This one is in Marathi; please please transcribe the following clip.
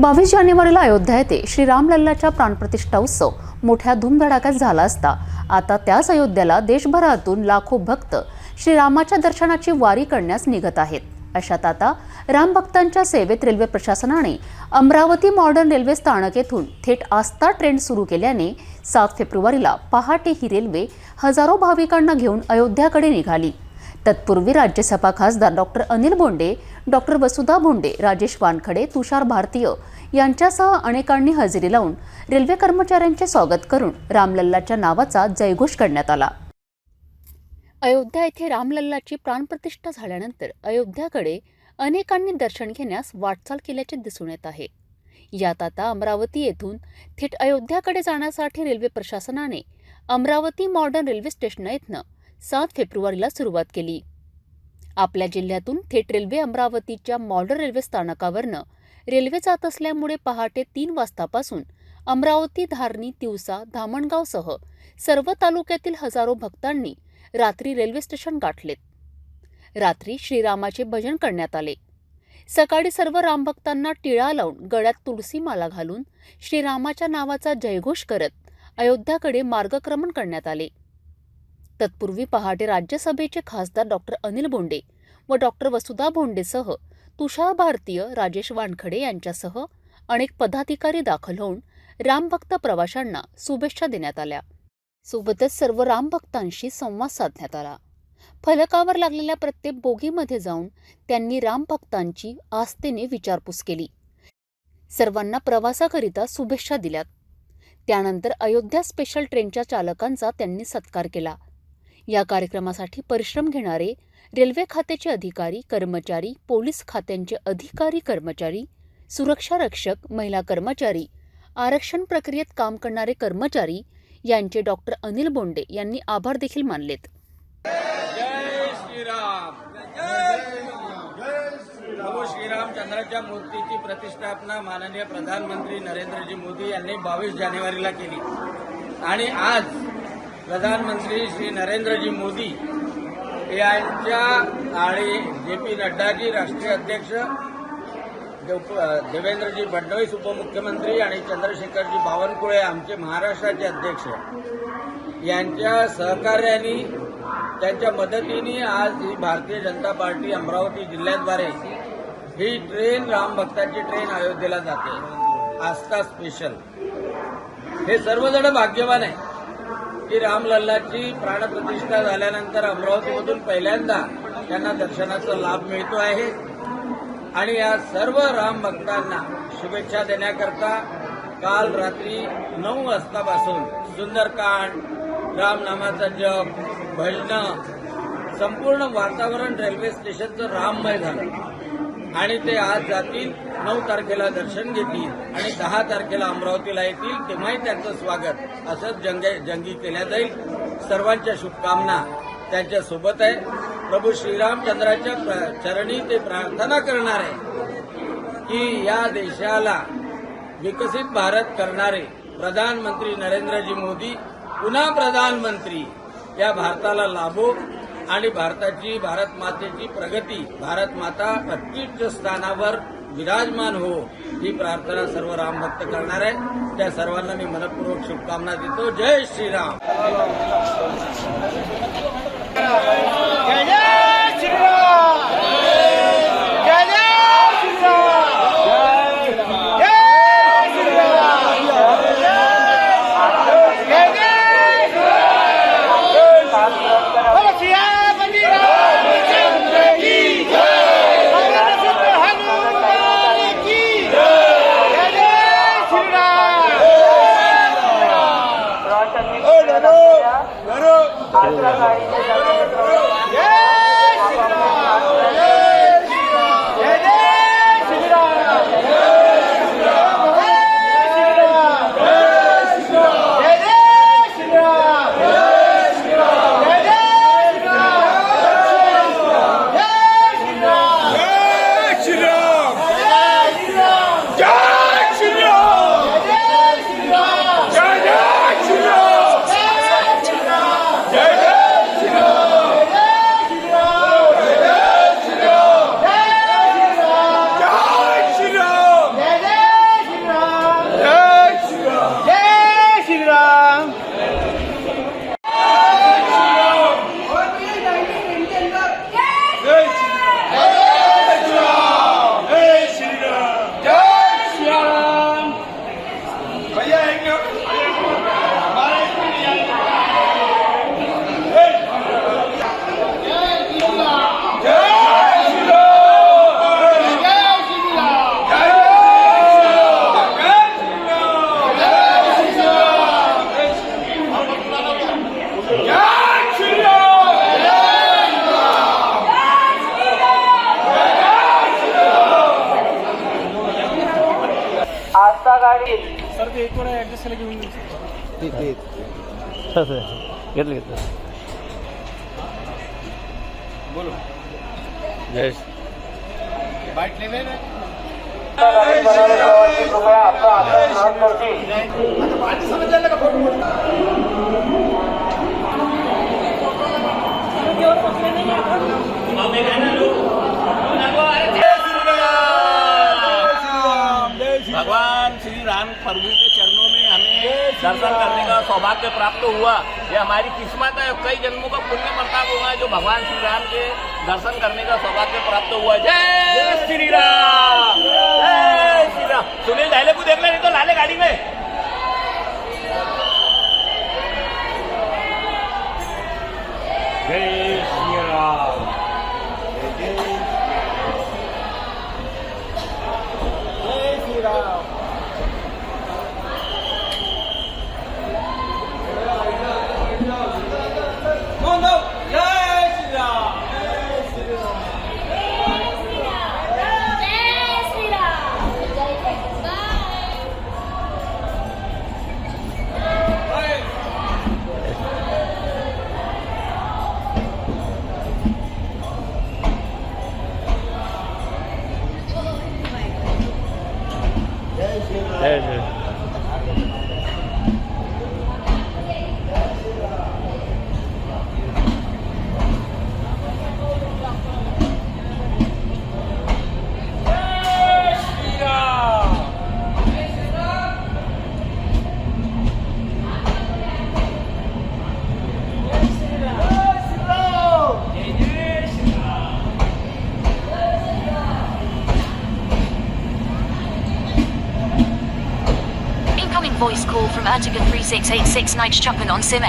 बावीस जानेवारीला अयोध्या येथे श्रीरामलल्लाच्या प्राणप्रतिष्ठा उत्सव मोठ्या धूमधडाक्यात झाला असता. आता त्याच अयोध्याला देशभरातून लाखो भक्त श्रीरामाच्या दर्शनाची वारी करण्यास निघत आहेत. अशात आता रामभक्तांच्या सेवेत रेल्वे प्रशासनाने अमरावती मॉडर्न रेल्वे स्थानक येथून थेट आस्था ट्रेन सुरू केल्याने सात फेब्रुवारीला पहाटे ही रेल्वे हजारो भाविकांना घेऊन अयोध्याकडे निघाली. तत्पूर्वी राज्यसभा खासदार डॉक्टर अनिल बोंडे डॉक्टर वसुधा भोंडे राजेश वानखडे तुषार भारतीय यांच्यासह अनेकांनी हजेरी लावून रेल्वे कर्मचाऱ्यांचे स्वागत करून रामलल्लाच्या नावाचा जयघोष करण्यात आला. अयोध्या येथे रामलल्लाची प्राणप्रतिष्ठा झाल्यानंतर अयोध्याकडे अनेकांनी दर्शन घेण्यास वाटचाल केल्याचे दिसून येत आहे. यात आता अमरावती येथून थेट अयोध्याकडे जाण्यासाठी रेल्वे प्रशासनाने अमरावती मॉडर्न रेल्वे स्टेशन येथनं सात फेब्रुवारीला सुरुवात केली. आपल्या जिल्ह्यातून थेट रेल्वे अमरावतीच्या मॉडर्न रेल्वे स्थानकावरनं रेल्वे जात असल्यामुळे पहाटे तीन वाजतापासून अमरावती धारणी तिवसा धामणगावसह सर्व तालुक्यातील हजारो भक्तांनी रात्री रेल्वे स्टेशन गाठलेत. रात्री श्रीरामाचे भजन करण्यात आले. सकाळी सर्व रामभक्तांना टिळा लावून गळ्यात तुळसी माला घालून श्रीरामाच्या नावाचा जयघोष करत अयोध्याकडे मार्गक्रमण करण्यात आले. तत्पूर्वी पहाटे राज्यसभेचे खासदार डॉक्टर अनिल बोंडे व डॉक्टर वसुधा भोंडेसह तुषार भारतीय राजेश वानखडे यांच्यासह अनेक पदाधिकारी दाखल होऊन रामभक्त प्रवाशांना शुभेच्छा देण्यात आल्या. सोबतच सर्व रामभक्तांशी संवाद साधण्यात आला. फलकावर लागलेल्या प्रत्येक बोगीमध्ये जाऊन त्यांनी रामभक्तांची आस्थेने विचारपूस केली. सर्वांना प्रवासाकरिता शुभेच्छा दिल्यात. त्यानंतर अयोध्या स्पेशल ट्रेनच्या चालकांचा त्यांनी सत्कार केला. या कार्यक्रमासाठी परिश्रम घेणारे रेल्वे खात्याचे अधिकारी कर्मचारी पोलीस खात्यांचे अधिकारी कर्मचारी सुरक्षा रक्षक महिला कर्मचारी आरक्षण प्रक्रियेत काम करणारे कर्मचारी यांचे डॉक्टर अनिल बोंडे यांनी आभार देखील मानलेत. प्रभू श्रीरामचंद्राच्या मूर्तीची प्रतिष्ठापना माननीय प्रधानमंत्री नरेंद्रजी मोदी यांनी बावीस जानेवारीला केली. आणि आज प्रधानमंत्री श्री नरेंद्रजी मोदी यांच्या आणि जे पी नड्डाजी राष्ट्रीय अध्यक्ष देवेंद्रजी फडणवीस उपमुख्यमंत्री आणि चंद्रशेखरजी बावनकुळे आमचे महाराष्ट्राचे अध्यक्ष. यांच्या सहकार्याने त्यांच्या मदतीने आज ही भारतीय जनता पार्टी अमरावती जिल्ह्याद्वारे ही ट्रेन राम भक्ताची ट्रेन अयोध्येला जाते. आस्था स्पेशल हे सर्वजण भाग्यवान आहे श्री रामलल्लाची प्राणप्रतिष्ठा झाल्यानंतर अमरावतीमधून पहिल्यांदा त्यांना दर्शनाचा लाभ मिळतो आहे. आणि या सर्व राम भक्तांना शुभेच्छा देण्याकरता काल रात्री नऊ वाजतापासून सुंदरकांड रामनामाचा जप भजनं संपूर्ण वातावरण रेल्वे स्टेशनचं राममय झालं. आणि ते आज जातील. नऊ तारखेला दर्शन घेतील आणि दहा तारखेला अमरावतीला येतील. तेव्हाही त्यांचं स्वागत असंच जंगे जंगी केल्या जाईल. सर्वांच्या शुभकामना त्यांच्यासोबत आहे. प्रभू श्रीरामचंद्राच्या प्र- चरणी ते प्रार्थना करणार आहे की या देशाला विकसित भारत करणारे प्रधानमंत्री नरेंद्रजी मोदी पुन्हा प्रधानमंत्री या भारताला लाभो. आणि भारताची भारत मातेची प्रगती भारत माता अत्युच्च स्थानावर विराजमान हो ही प्रार्थना सर्व रामभक्त करणार आहे त्या सर्वांना मी मनपूर्वक शुभकामना देतो. जय श्रीराम. जय श्रीराम! जय श्रीराम! Oh, yeah. ते एक थोडं ॲडजस्ट केलं घेऊन. घेतलं घेतलं. गाडी बनाने प्रवासी कृपया आपला आसन ग्रहण करतील भगवान सौभाग्य प्राप्त हुआ। ये हमारी किस्मत है। कई जन्मों का पुण्य प्रताप हुआ जो भगवान श्री राम के दर्शन करने का सौभाग्य प्राप्त हुआ जय श्री राम जय श्री राम सुनील ढाले को देख नहीं तो लाले गाड़ी में। जय जय Shri voice call from Ertigan 3686 Night Chupan on Sim